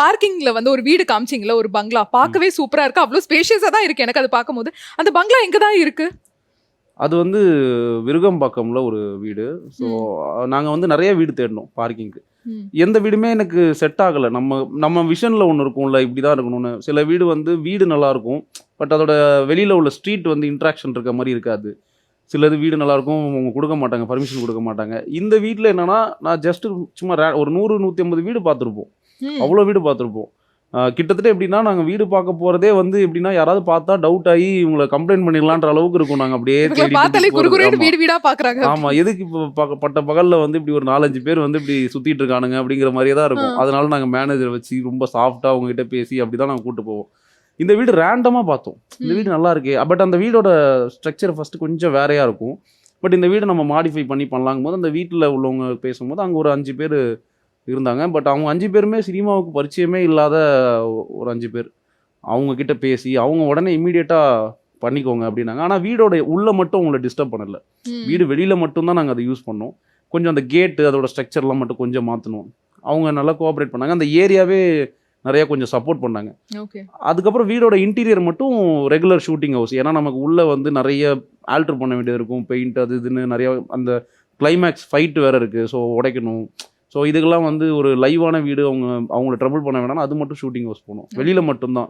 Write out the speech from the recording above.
பார்க்கிங்ல வந்து ஒரு வீடு காமிச்சிங்களா ஒரு பங்களா. பார்க்கவே சூப்பரா இருக்கு. அவ்வளவு ஸ்பேஷியஸா தான் இருக்கு எனக்கு அது பார்க்கும்போது. அந்த பங்களா எங்க தான் இருக்கு? அது வந்து விருகம்பாக்கம்ல ஒரு வீடு. ஸோ நாங்கள் வந்து நிறைய வீடு தேடினோம் பார்க்கிங்க்கு. எந்த வீடுமே எனக்கு செட் ஆகலை. நம்ம நம்ம விஷனில் ஒன்று இருக்கும்ல இப்படி தான் இருக்கணும்னு. சில வீடு வந்து வீடு நல்லா இருக்கும். பட் அதோட வெளியில் உள்ள ஸ்ட்ரீட் வந்து இன்ட்ராக்ஷன் இருக்க மாதிரி இருக்காது. சிலது வீடு நல்லா இருக்கும் அவங்க கொடுக்க மாட்டாங்க பர்மிஷன் கொடுக்க மாட்டாங்க. இந்த வீட்டில் என்னன்னா நான் ஜஸ்ட் சும்மா ஒரு நூறு நூற்றி ஐம்பது வீடு பார்த்துருப்போம். அவ்வளோ வீடு பார்த்துருப்போம். கிட்டத்தட்ட எப்படின்னா நாங்கள் வீடு பார்க்க போகிறதே வந்து எப்படின்னா யாராவது பார்த்தா டவுட் ஆகி இவங்களை கம்ப்ளைண்ட் பண்ணிடலான்ற அளவுக்கு இருக்கும். நாங்கள் அப்படியே இவங்களை தேடி பார்த்தாலே தேடி குறு போறது. குறுன்னு ஆமா. வீடு வீடா பாக்குறாங்க ஆமா எதுக்கு இப்போ பட்ட பகல்ல வந்து இப்படி ஒரு நாலஞ்சு பேர் வந்து இப்படி சுத்திட்டு இருக்கானுங்க அப்படிங்கிற மாதிரியே தான் இருக்கும். அதனால நாங்க மேனேஜர் வச்சு ரொம்ப சாஃப்டா அவங்க கிட்ட பேசி அப்படிதான் நாங்க கூட்டு போவோம். இந்த வீடு ரேண்டமா பார்த்தோம். இந்த. வீடு நல்லா இருக்கே. பட் அந்த வீடோட ஸ்ட்ரக்சர் ஃபர்ஸ்ட் கொஞ்சம் வேறையா இருக்கும். பட் இந்த வீடு நம்ம மாடிஃபை பண்ணி பண்ணலாங்கும் போது அந்த வீட்டில் உள்ளவங்க பேசும்போது அங்கே ஒரு அஞ்சு பேர் இருந்தாங்க. பட் அவங்க அஞ்சு பேருமே சினிமாவுக்கு பரிச்சயமே இல்லாத ஒரு அஞ்சு பேர். அவங்க கிட்ட பேசி அவங்க உடனே இம்மீடியட்டாக பண்ணிக்கோங்க அப்படின்னாங்க. ஆனால் வீடோட உள்ள மட்டும் அவங்கள டிஸ்டர்ப் பண்ணல. வீடு வெளியில மட்டும்தான் நாங்கள் அதை யூஸ் பண்ணோம். கொஞ்சம் அந்த கேட்டு அதோட ஸ்ட்ரக்சர்லாம் மட்டும் கொஞ்சம் மாற்றணும் அவங்க நல்லா கோஆப்ரேட் பண்ணாங்க. அந்த ஏரியாவே நிறையா கொஞ்சம் சப்போர்ட் பண்ணாங்க. அதுக்கப்புறம் வீடோட இன்டீரியர் மட்டும் ரெகுலர் ஷூட்டிங் ஹவுஸ் ஏன்னா நமக்கு உள்ளே வந்து நிறைய ஆல்டர் பண்ண வேண்டியது இருக்கும். பெயிண்ட் அது இதுன்னு நிறைய அந்த கிளைமேக்ஸ் ஃபைட் வேற இருக்குது ஸோ உடைக்கணும். ஸோ இதுக்கெல்லாம் வந்து ஒரு லைவான வீடு அவங்க அவங்கள ட்ரபுள் பண்ண வேணாம் அது மட்டும் ஷூட்டிங் ஹவுஸ் போகணும். வெளியில் மட்டும்தான்.